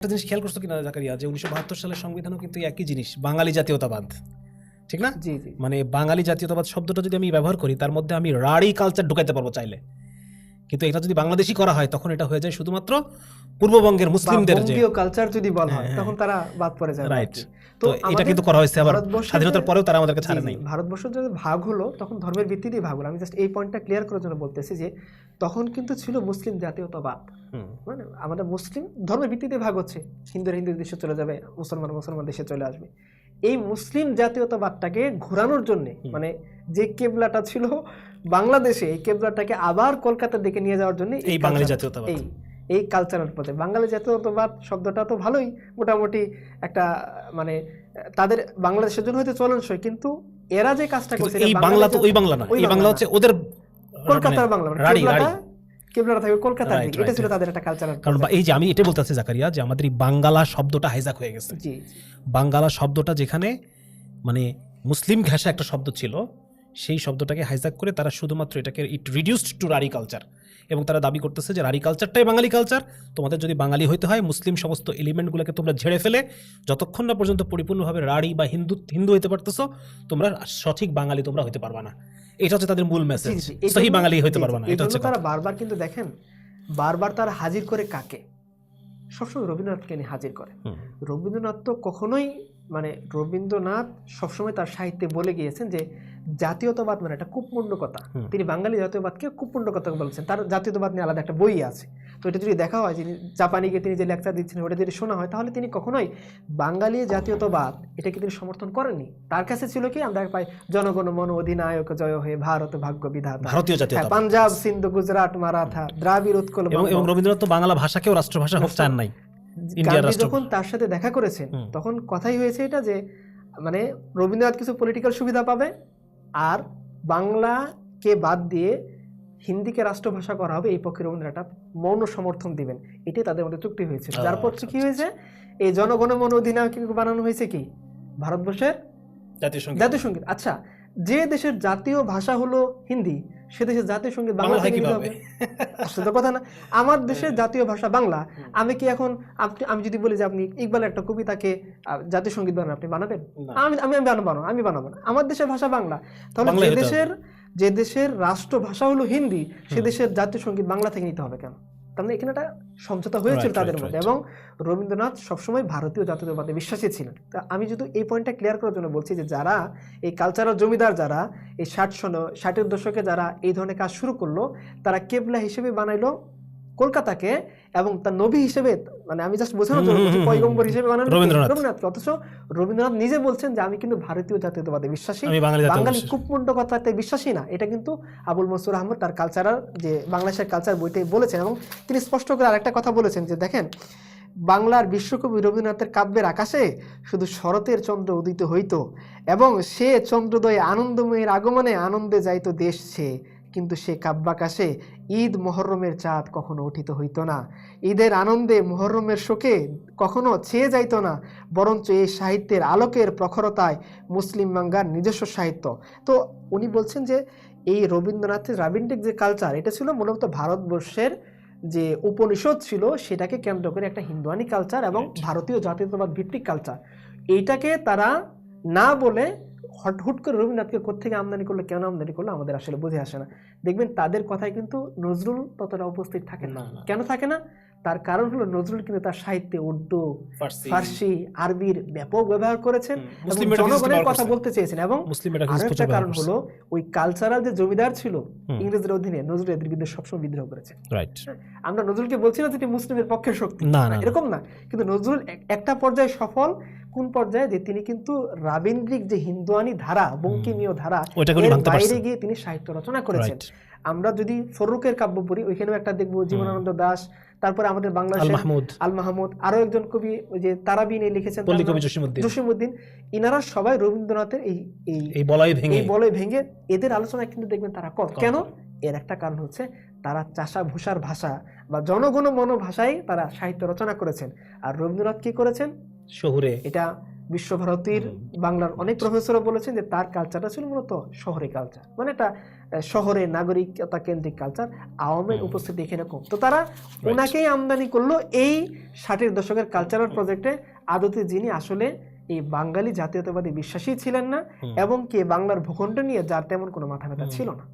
একটা জিনিস খেয়াল করছ কিনা জাকারিয়া? যে উনিশশো বাহাত্তর সালের সংবিধানও কিন্তু একই জিনিস বাঙালি জাতীয়তাবাদ। ঠিক না? মানে বাঙালি জাতীয়তাবাদ শব্দটা যদি আমি ব্যবহার করি তার মধ্যে আমি রাড়ি কালচার ঢুকাইতে পারব চাইলে। কিন্তু এটা যদি বাংলাদেশি করা হয় তখন এটা হয়ে যায় শুধুমাত্র পূর্ববঙ্গের মুসলিমদের যে কালচার যদি বলা হয় হ্যাঁ, তখন তারা বাদ পড়ে যাবে রাইট তো এটা কিন্তু করা হয়েছে আবার স্বাধীনতার পরেও তারা আমাদেরকে ছাড়ে নাই। ভারতবর্ষ যদি ভাগ হলো তখন ধর্মের ভিত্তিতেই ভাগ হলো। আমি জাস্ট এই পয়েন্টটা ক্লিয়ার করার জন্য বলতেছি যে তখন কিন্তু ছিল মুসলিম জাতীয়তাবাদ। মানে আমাদের মুসলিম ধর্মের ভিত্তিতে ভাগ হচ্ছে। হিন্দুর হিন্দু দেশে চলে যাবে মুসলমান মুসলমান দেশে চলে আসবে। এই মুসলিম জাতীয়তাবাদটাকে ঘোরানোর জন্য মানে যে কেবলাটা ছিল বাংলাদেশে এই কেবলাটাকে আবার কলকাতার দিকে নিয়ে যাওয়ার জন্য এই বাঙালি জাতীয়তাবাদ। এই এই কালচারাল পথে। বাঙালি জাতীয়তাবাদ শব্দটা তো ভালোই মোটামুটি একটা মানে তাদের বাংলাদেশের জন্য হয়তো চলনসই কিন্তু এরা যে কাজটা করছে এই বাংলা তো ওই বাংলা না এই বাংলা হচ্ছে ওদের কলকাতার মানে বাংলা মানে রাড়ি, কেবলাটা থাকবে কলকাতার দিকে। এটা ছিল তাদের একটা কালচারাল কারণ এই যে আমি এটা বলতেছি জাকারিয়া যে আমাদের এই বাঙ্গালা শব্দটা হাইজাক হয়ে গেছে। জি বাঙ্গালা শব্দটা যেখানে মানে মুসলিম ঘাসা একটা শব্দ ছিল সেই শব্দটাকে হাইজাক করে তারা শুধুমাত্র এটাকে ইট রিডিউসড টু রারি কালচার এবং তারা দাবি করতেছে যে রারি কালচারটাই বাঙালি কালচার তোমাদের যদি বাঙালি হইতে হয় মুসলিম সমস্ত এলিমেন্টগুলোকে তোমরা ঝেড়ে ফেলে। যতক্ষণ না পর্যন্ত পরিপূর্ণভাবে রাড়ি বা হিন্দু হিন্দু হইতে পারতেছো তোমরা সঠিক বাঙালি তোমরা হইতে পারবা না। এটা হচ্ছে তাদের মূল মেসেজ সহি বাঙালি হইতে পারবা না। এটা হচ্ছে তারা বারবার কিন্তু দেখেন বারবার তারা হাজির করে কাকে? সবসময় রবীন্দ্রনাথকে নিয়ে হাজির করে। রবীন্দ্রনাথ তো কখনোই মানে রবীন্দ্রনাথ সবসময় তার সাহিত্যে বলে গিয়েছেন যে জাতীয়তাবাদ মানে একটা কুপমুণ্ড কথা তিনি বাঙালি জাতীয়বাদকে কুপমুণ্ড কথা বলছেন। তার জাতীয়তাবাদ নিয়ে আলাদা একটা বই আছে। তো এটা যদি দেখা হয় যিনি জাপানিকে তিনি যে লেকচার দিচ্ছেন ওটা যদি শোনা হয় তাহলে তিনি কখনোই বাঙালি জাতীয়তাবাদ এটাকে তিনি সমর্থন করেননি। তার কাছে ছিল কি আমরা পাই জনগণ মন অধিনায়ক জয় হয়ে ভারত ভাগ্য বিধাতা। ভারতীয় হ্যাঁ, জাতীয়তা পাঞ্জাব সিন্ধু গুজরাট মারাঠা দ্রাবিড় উৎকল এবং রবীন্দ্রনাথ তো বাংলা ভাষাকেও রাষ্ট্রভাষা হোক চান নাই। যখন তার সাথে দেখা করেছেন তখন কথাই হয়েছে এটা যে মানে রবীন্দ্রনাথ কিছু পলিটিক্যাল সুবিধা পাবে আর বাংলাকে বাদ দিয়ে হিন্দিকে রাষ্ট্রভাষা করা হবে এই পক্ষে রবীন্দ্রনাথ একটা মৌন সমর্থন দিবেন। এটাই তাদের মধ্যে চুক্তি হয়েছে যার পক্ষে পর কি হয়েছে? এই জনগণ মন অধিনায়ক বানানো হয়েছে কি? ভারতবর্ষের জাতীয় সংগীত। আচ্ছা যে দেশের জাতীয় ভাষা হলো হিন্দি সে দেশের জাতীয় সংগীত বাংলা? হবে। আসলে তো কথা না। আমার দেশের জাতীয় ভাষা বাংলা। আমি কি এখন আপনি আমি যদি বলি যে আপনি ইকবালের একটা কবিতাকে জাতীয় সংগীত বানান আপনি বানাবেন? আমি আমি আমি বানাবো না আমি বানাবো না। আমার দেশের ভাষা বাংলা। তাহলে যে দেশের যে দেশের রাষ্ট্রভাষা হলো হিন্দি সে দেশের জাতীয় সংগীত বাংলা থেকে নিতে হবে কেন? তার মানে এখানে একটা সমঝোতা হয়েছিল তাদের মধ্যে এবং রবীন্দ্রনাথ সবসময় ভারতীয় জাতীয়তাবাদে বিশ্বাসী ছিলেন। তা আমি যদি এই পয়েন্টটা ক্লিয়ার করার জন্য বলছি যে যারা এই কালচারাল জমিদার যারা এই ষাট সন ষাটের দশকে যারা এই ধরনের কাজ শুরু করল তারা কেবলা হিসেবে বানাইলো কলকাতাকে এবং তার নবী হিসেবে মানে আমি জাস্ট বোঝানোর জন্য পয়গম্বর হিসেবে বানানো রবীন্দ্রনাথ। রবীন্দ্রনাথকে অথচ রবীন্দ্রনাথ নিজে বলছেন যে আমি কিন্তু ভারতীয় জাতীয়তাবাদে বিশ্বাসী। বাঙালি জাতীয় বাঙালি বিশ্বাসী। কুপমুণ্ড কথাতে বিশ্বাসী না। এটা কিন্তু আবুল মনসুর আহমদ তার কালচারাল যে বাংলাদেশের কালচার বইতে বলেছেন এবং তিনি স্পষ্ট করে আরেকটা কথা বলেছেন যে দেখেন বাংলার বিশ্বকবি রবীন্দ্রনাথের কাব্যের আকাশে শুধু শরতের চন্দ্র উদিত হইত এবং সে চন্দ্রোদয়ে আনন্দময়ের আগমনে আনন্দে যাইত দেশ সে। কিন্তু সে কাব্যাকাশে ঈদ মহরমের চাঁদ কখনো উঠিত হইত না। ঈদের আনন্দে মহরমের শোকে কখনো ছেয়ে যাইত না বরঞ্চ এই সাহিত্যের আলোকের প্রখরতায় মুসলিম বাঙ্গার নিজস্ব সাহিত্য। তো উনি বলছেন যে এই রবীন্দ্রনাথের রাবিন্ডিক যে কালচার এটা ছিল মূলত ভারতবর্ষের যে উপনিষদ ছিল সেটাকে কেন্দ্র করে একটা হিন্দুয়ানি কালচার এবং ভারতীয় জাতীয়তাবাদ ভিত্তিক কালচার এইটাকে তারা না বলে হট হুট করে রবীন্দ্রনাথকে কোথেকে আমদানি করল কেন আমদানি করল আমাদের আসলে বুঝে আসে না। দেখবেন তাদের কথায় কিন্তু নজরুল ততটা উপস্থিত থাকে না। কেন থাকে না? তার কারণ হলো নজরুল কিন্তু তার সাহিত্যে উর্দু ফার্সি আরবির ব্যাপক ব্যবহার করেছেন জনগণের কথা বলতে চেয়েছেন। এবং একটা কারণ হলো ওই কালচারাল যে জমিদার ছিল। ইংরেজদের অধীনে নজরুল এদের বিরুদ্ধে সবসময় বিদ্রোহ করেছে। আমরা নজরুলকে বলছি না যে মুসলিমের পক্ষের শক্তি। এরকম না। কিন্তু নজরুল একটা পর্যায়ে সফল কোন পর্যায়ে যে তিনি কিন্তু রাবীন্দ্রিক যে হিন্দুয়ানি ধারা বঙ্কিমীয় ধারা এর বাইরে গিয়ে তিনি সাহিত্য রচনা করেছেন। আমরা যদি ফরুকের কাব্য পড়ি ওইখানেও একটা দেখব জীবনানন্দ দাস তারপরে আমাদের মাহমুদ। আল মাহমুদ আরও একজন কবি ওই যে তারাবিনে লিখেছেন কবি জসিমউদ্দিন। জসিমউদ্দিন। ইনারা সবাই রবীন্দ্রনাথের এই এই এই বলয় ভেঙে। এই বলয় ভেঙে এদের আলোচনা কিন্তু দেখবেন তারা কম। কেন? এর একটা কারণ হচ্ছে তারা চাষা ভূষার ভাষা বা জনগণ মন ভাষায় তারা সাহিত্য রচনা করেছেন। আর রবীন্দ্রনাথ কি করেছেন? শহুরে। এটা বিশ্বভারতীর বাংলার অনেক প্রফেসরও বলেছেন যে তার কালচারটা ছিল মূলত শহরে কালচার মানে এটা শহরে নাগরিকতা কেন্দ্রিক কালচার আওয়ামের উপস্থিতি এখানে কম। তো তারা ওনাকেই আমদানি করল এই ষাটের দশকের কালচারাল প্রজেক্টে আদতে যিনি আসলে এই বাঙালি জাতীয়তাবাদী বিশ্বাসী ছিলেন না এবং কে বাংলার ভূখণ্ড নিয়ে যার তেমন কোনো মাথা ব্যথা ছিল না।